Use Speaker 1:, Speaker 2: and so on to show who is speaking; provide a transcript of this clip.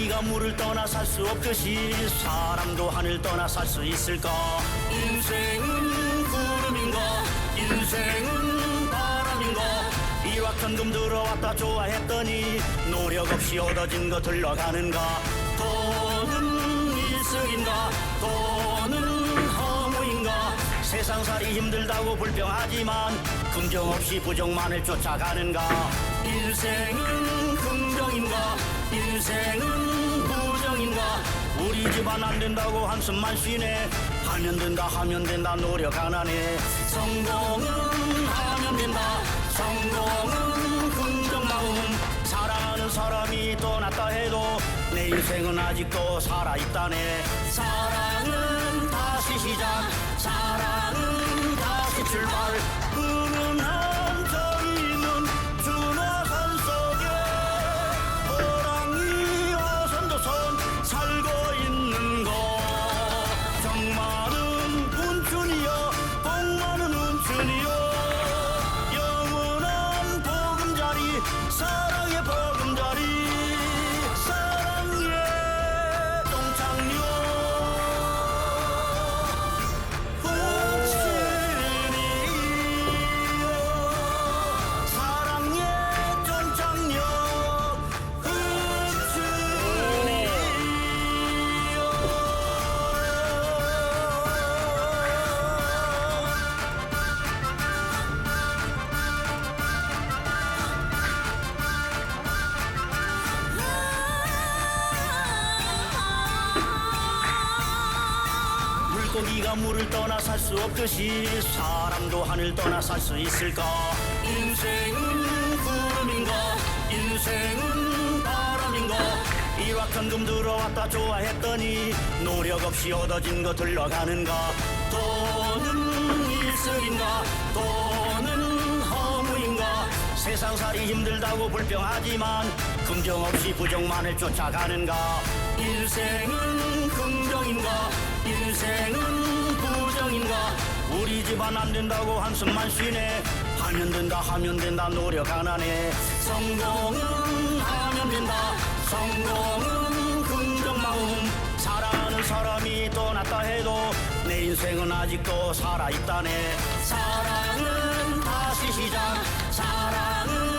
Speaker 1: 물고기가 물을 떠나 살 수 없듯이 사람도 하늘 떠나 살 수 있을까? 인생은 구름인가 인생은 바람인가 이왁천금 들어왔다 좋아했더니 노력 없이 얻어진 거 들러가는가? 돈은 일석인가? 돈은 허무인가? 세상살이 힘들다고 불평하지만 긍정 없이 부정만을 쫓아가는가? 인생은 긍정인가 인생은 부정인가 우리 집안 안 된다고 한숨만 쉬네. 하면 된다 하면 된다 노력 안 하네. 성공은 하면 된다. 성공은 긍정 마음 사랑하는 사람이 떠났다 해도 내 인생은 아직도 살아있다네. 사랑은 다시 시작 물고기가 물을 떠나 살 수 없듯이 사람도 하늘 떠나 살 수 있을까? 인생은 구름인가? 인생은 바람인가? 일확천금 들어왔다 좋아했더니 노력 없이 얻어진 거 들러가는가? 돈은 일석인가? 돈은 허무인가? 세상살이 힘들다고 불평하지만 긍정 없이 부정만을 쫓아가는가? 인생은 집안 안 된다고 한숨만 쉬네. 하면 된다 하면 된다 노력 안 하네. 성공은 하면 된다. 성공은 긍정 마음. 사랑하는 사람이 떠났다 해도 내 인생은 아직도 살아있다네. 사랑은 다시 시작. 사랑은